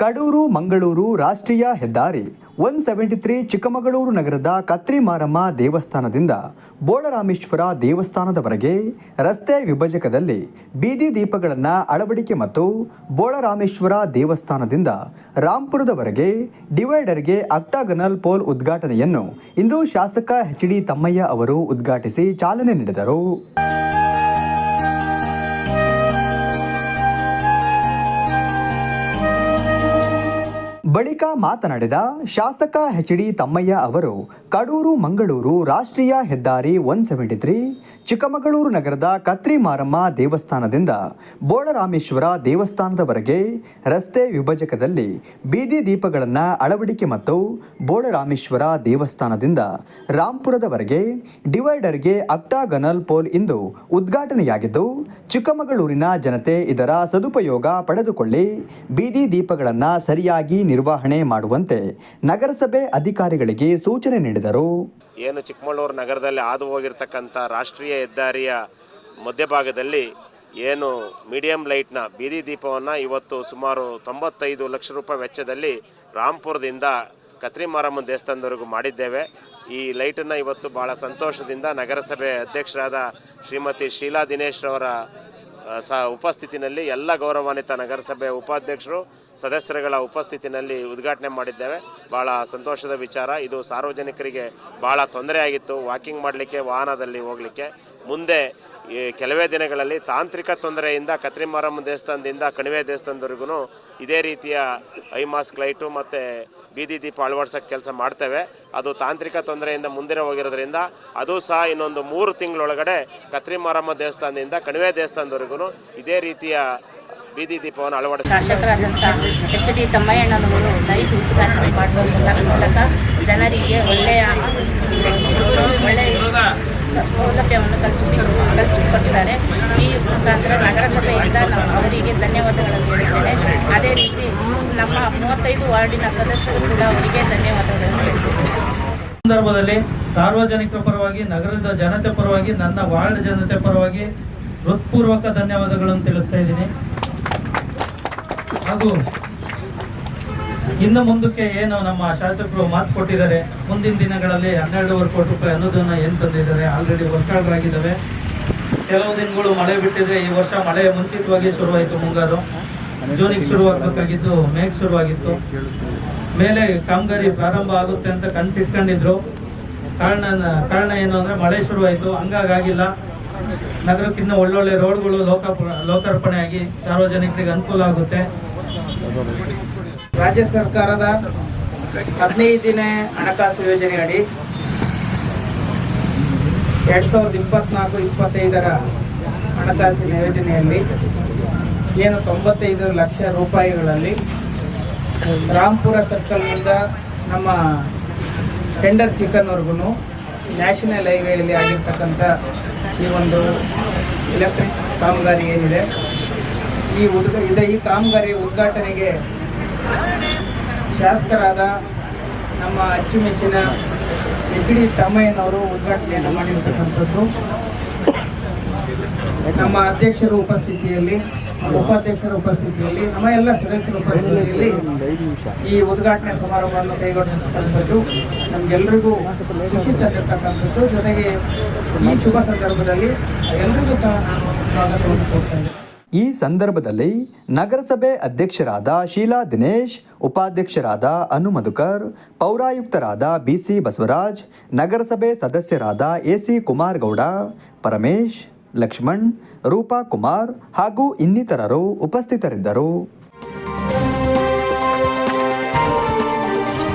ಕಡೂರು, ಮಂಗಳೂರು ರಾಷ್ಟ್ರೀಯ ಹೆದ್ದಾರಿ one seventy three Chikkamagaluru ನಗರದ ಕತ್ರಿಮಾರಮ್ಮ ದೇವಸ್ಥಾನದಿಂದ ಬೋಳರಾಮೇಶ್ವರ ದೇವಸ್ಥಾನದವರೆಗೆ ರಸ್ತೆ ವಿಭಜಕದಲ್ಲಿ ಬೀದಿ ದೀಪಗಳನ್ನು ಅಳವಡಿಕೆ ಮತ್ತು ಬೋಳರಾಮೇಶ್ವರ ದೇವಸ್ಥಾನದಿಂದ ರಾಂಪುರದವರೆಗೆ ಡಿವೈಡರ್ಗೆ ಅಕ್ಟಾಗನಲ್ ಪೋಲ್ ಉದ್ಘಾಟನೆಯನ್ನು ಇಂದು ಶಾಸಕ ಎಚ್ ಡಿ ತಮ್ಮಯ್ಯ ಅವರು ಉದ್ಘಾಟಿಸಿ ಚಾಲನೆ ನೀಡಿದರು. ಬಳಿಕ ಮಾತನಾಡಿದ ಶಾಸಕ ಎಚ್ ಡಿ ತಮ್ಮಯ್ಯ ಅವರು, ಕಡೂರು, ಮಂಗಳೂರು ರಾಷ್ಟ್ರೀಯ ಹೆದ್ದಾರಿ ಒನ್ ಸೆವೆಂಟಿ ತ್ರೀ, ಚಿಕ್ಕಮಗಳೂರು ನಗರದ ಕತ್ರಿ ಮಾರಮ್ಮ ದೇವಸ್ಥಾನದಿಂದ ಬೋಳರಾಮೇಶ್ವರ ದೇವಸ್ಥಾನದವರೆಗೆ ರಸ್ತೆ ವಿಭಜಕದಲ್ಲಿ ಬೀದಿ ದೀಪಗಳನ್ನು ಅಳವಡಿಕೆ ಮತ್ತು ಬೋಳರಾಮೇಶ್ವರ ದೇವಸ್ಥಾನದಿಂದ ರಾಂಪುರದವರೆಗೆ ಡಿವೈಡರ್ಗೆ ಅಕ್ಟಾಗನಲ್ ಪೋಲ್ ಇಂದು ಉದ್ಘಾಟನೆಯಾಗಿದ್ದು, ಚಿಕ್ಕಮಗಳೂರಿನ ಜನತೆ ಇದರ ಸದುಪಯೋಗ ಪಡೆದುಕೊಳ್ಳಿ, ಬೀದಿ ದೀಪಗಳನ್ನು ಸರಿಯಾಗಿ ನಿರ್ವಹಣೆ ಮಾಡುವಂತೆ ನಗರಸಭೆ ಅಧಿಕಾರಿಗಳಿಗೆ ಸೂಚನೆ ನೀಡಿದರು. ಏನು ಚಿಕ್ಕಮಗಳೂರು ನಗರದಲ್ಲಿ ಹಾದು ಹೋಗಿರ್ತಕ್ಕಂಥ ರಾಷ್ಟ್ರೀಯ ಹೆದ್ದಾರಿಯ ಮಧ್ಯಭಾಗದಲ್ಲಿ ಏನು ಮೀಡಿಯಂ ಲೈಟ್ನ ಬೀದಿ ದೀಪವನ್ನು ಇವತ್ತು ಸುಮಾರು ತೊಂಬತ್ತೈದು ಲಕ್ಷ ರೂಪಾಯಿ ವೆಚ್ಚದಲ್ಲಿ ರಾಂಪುರದಿಂದ ಕತ್ರಿ ಮಾರಮ್ಮನ ದೇವಸ್ಥಾನದವರೆಗೂ ಮಾಡಿದ್ದೇವೆ. ಈ ಲೈಟನ್ನು ಇವತ್ತು ಭಾಳ ಸಂತೋಷದಿಂದ ನಗರಸಭೆ ಅಧ್ಯಕ್ಷರಾದ ಶ್ರೀಮತಿ ಶೀಲಾ ದಿನೇಶ್ ರವರ ಆ, ಸ ಉಪಸ್ಥಿತಿನಲ್ಲಿ ಎಲ್ಲ ಗೌರವಾನ್ವಿತ ನಗರಸಭೆ ಉಪಾಧ್ಯಕ್ಷರು, ಸದಸ್ಯರುಗಳ ಉಪಸ್ಥಿತಿನಲ್ಲಿ ಉದ್ಘಾಟನೆ ಮಾಡಿದ್ದೇವೆ. ಭಾಳ ಸಂತೋಷದ ವಿಚಾರ. ಇದು ಸಾರ್ವಜನಿಕರಿಗೆ ಭಾಳ ತೊಂದರೆ ಆಗಿತ್ತು. ವಾಕಿಂಗ್ ಮಾಡಲಿಕ್ಕೆ, ವಾಹನದಲ್ಲಿ ಹೋಗಲಿಕ್ಕೆ. ಮುಂದೆ ಈ ಕೆಲವೇ ದಿನಗಳಲ್ಲಿ ತಾಂತ್ರಿಕ ತೊಂದರೆಯಿಂದ ಕತ್ರಿಮಾರಮ್ಮ ದೇವಸ್ಥಾನದಿಂದ ಕಣಿವೆ ದೇವಸ್ಥಾನದವರೆಗೂ ಇದೇ ರೀತಿಯ ಐ ಮಾಸ್ಕ್ ಲೈಟು ಮತ್ತು ಬೀದಿ ದೀಪ ಅಳವಡಿಸೋಕ್ಕೆ ಕೆಲಸ ಮಾಡ್ತೇವೆ. ಅದು ತಾಂತ್ರಿಕ ತೊಂದರೆಯಿಂದ ಮುಂದಿರ ಹೋಗಿರೋದ್ರಿಂದ ಅದು ಸಹ ಇನ್ನೊಂದು ಮೂರು ತಿಂಗಳೊಳಗಡೆ ಕತ್ರಿಮಾರಮ್ಮ ದೇವಸ್ಥಾನದಿಂದ ಕಣಿವೆ ದೇವಸ್ಥಾನದವರೆಗೂ ಇದೇ ರೀತಿಯ ಬೀದಿ ದೀಪವನ್ನು ಅಳವಡಿಸ ತಮ್ಮಯ್ಯಣ್ಣನವರು ಉದ್ಘಾಟನೆ ಮಾಡುವಂತಹ ಮೂಲಕ ಜನರಿಗೆ ಒಳ್ಳೆಯ ಒಳ್ಳೆಯ ಸೌಲಭ್ಯವನ್ನು ಕಲ್ಪಿಸಿ ಈ ಮುಖಾಂತರ ನಗರಸಭೆಯಿಂದ ನಾವು ಅವರಿಗೆ ಧನ್ಯವಾದಗಳನ್ನು ಹೇಳುತ್ತೇನೆ. ಅದೇ ರೀತಿ ನಮ್ಮ ಮೂವತ್ತೈದು ವಾರ್ಡಿನ ಸದಸ್ಯರು ಕೂಡ ಅವರಿಗೆ ಧನ್ಯವಾದಗಳನ್ನು ಸಂದರ್ಭದಲ್ಲಿ ಸಾರ್ವಜನಿಕರ ಪರವಾಗಿ, ನಗರದ ಜನತೆ ಪರವಾಗಿ, ನನ್ನ ವಾರ್ಡ್ ಜನತೆ ಪರವಾಗಿ ಹೃತ್ಪೂರ್ವಕ ಧನ್ಯವಾದಗಳನ್ನು ತಿಳಿಸ್ತಾ ಇದ್ದೀನಿ. ಹಾಗೂ ಇನ್ನು ಮುಂದಕ್ಕೆ ಏನು ನಮ್ಮ ಶಾಸಕರು ಮಾತು ಕೊಟ್ಟಿದ್ದಾರೆ, ಮುಂದಿನ ದಿನಗಳಲ್ಲಿ ಹನ್ನೆರಡೂವರೆ ಕೋಟಿ ರೂಪಾಯಿ ಅನುದಾನ ಏನು ತಂದಿದ್ದಾರೆ ಆಲ್ರೆಡಿ ಆಗಿದ್ದಾವೆ. ಕೆಲವು ದಿನಗಳು ಮಳೆ ಬಿಟ್ಟಿದ್ರೆ ಈ ವರ್ಷ ಮಳೆ ಮುಂಚಿತವಾಗಿ ಶುರುವಾಯಿತು ಮುಂಗಾರು. ಜೂನಿಗೆ ಶುರುವಾಗಬೇಕಾಗಿತ್ತು, ಮೇಗ್ ಶುರುವಾಗಿತ್ತು. ಮೇಲೆ ಕಾಮಗಾರಿ ಪ್ರಾರಂಭ ಆಗುತ್ತೆ ಅಂತ ಕನಸಿಟ್ಕೊಂಡಿದ್ರು. ಕಾರಣ ಕಾರಣ ಏನು ಅಂದರೆ ಮಳೆ ಶುರುವಾಯಿತು ಹಂಗಾಗಿಲ್ಲ ನಗರಕ್ಕಿನ್ನ ಇನ್ನೂ ಒಳ್ಳೊಳ್ಳೆ ರೋಡ್ಗಳು ಲೋಕಾರ್ಪ ಲೋಕಾರ್ಪಣೆ ಆಗಿ ಸಾರ್ವಜನಿಕರಿಗೆ ಅನುಕೂಲ ಆಗುತ್ತೆ. ರಾಜ್ಯ ಸರ್ಕಾರದ ಹದಿನೈದು ದಿನ ಹಣಕಾಸು ಯೋಜನೆ ಅಡಿ ಎರಡ್ ಸಾವಿರದ ಇಪ್ಪತ್ನಾಲ್ಕು, ಇಪ್ಪತ್ತೈದರ ಹಣಕಾಸಿನ ಯೋಜನೆಯಲ್ಲಿ ಏನು ತೊಂಬತ್ತೈದು ಲಕ್ಷ ರೂಪಾಯಿಗಳಲ್ಲಿ ರಾಮ್ಪುರ ಸರ್ಕಲ್ನಿಂದ ನಮ್ಮ ಟೆಂಡರ್ ಚಿಕನ್ವರೆಗೂ ನ್ಯಾಷನಲ್ ಹೈವೇಯಲ್ಲಿ ಆಗಿರ್ತಕ್ಕಂಥ ಈ ಒಂದು ಎಲೆಕ್ಟ್ರಿಕ್ ಕಾಮಗಾರಿ ಏನಿದೆ, ಈ ಉದ್ಘಾ, ಇದೆ ಈ ಕಾಮಗಾರಿ ಉದ್ಘಾಟನೆಗೆ ಶಾಸಕರಾದ ನಮ್ಮ ಅಚ್ಚುಮೆಚ್ಚಿನ ಎಚ್ ಡಿ ತಮ್ಮಯ್ಯನವರು ಉದ್ಘಾಟನೆಯನ್ನು ಮಾಡಿರ್ತಕ್ಕಂಥದ್ದು. ನಮ್ಮ ಅಧ್ಯಕ್ಷರ ಉಪಸ್ಥಿತಿಯಲ್ಲಿ ಉಪಾಧ್ಯಕ್ಷರ ಉಪಸ್ಥಿತಿಯಲ್ಲಿ, ನಮ್ಮ ಎಲ್ಲ ಸದಸ್ಯರ ಉಪಸ್ಥಿತಿಯಲ್ಲಿ ಈ ಉದ್ಘಾಟನೆ ಸಮಾರಂಭವನ್ನು ಕೈಗೊಂಡಿರ್ತಕ್ಕಂಥದ್ದು. ನಮಗೆಲ್ಲರಿಗೂ ಖುಷಿ ತಂದಿರ್ತಕ್ಕಂಥದ್ದು. ಜೊತೆಗೆ ಈ ಶುಭ ಸಂದರ್ಭದಲ್ಲಿ ಎಲ್ರಿಗೂ ಸಹ ನಾನು ಸ್ವಾಗತವನ್ನು ಕೊಡ್ತೇನೆ ಈ ಸಂದರ್ಭದಲ್ಲಿ ನಗರಸಭೆ ಅಧ್ಯಕ್ಷರಾದ ಶೀಲಾ ದಿನೇಶ್, ಉಪಾಧ್ಯಕ್ಷರಾದ ಅನು ಮಧುಕರ್ ಪೌರಾಯುಕ್ತರಾದ ಬಿಸಿ ಬಸವರಾಜ್, ನಗರಸಭೆ ಸದಸ್ಯರಾದ ಎಸಿ ಕುಮಾರ್ ಗೌಡ ಪರಮೇಶ್, ಲಕ್ಷ್ಮಣ್, ರೂಪಾ ಕುಮಾರ್ ಹಾಗೂ ಇನ್ನಿತರರು ಉಪಸ್ಥಿತರಿದ್ದರು.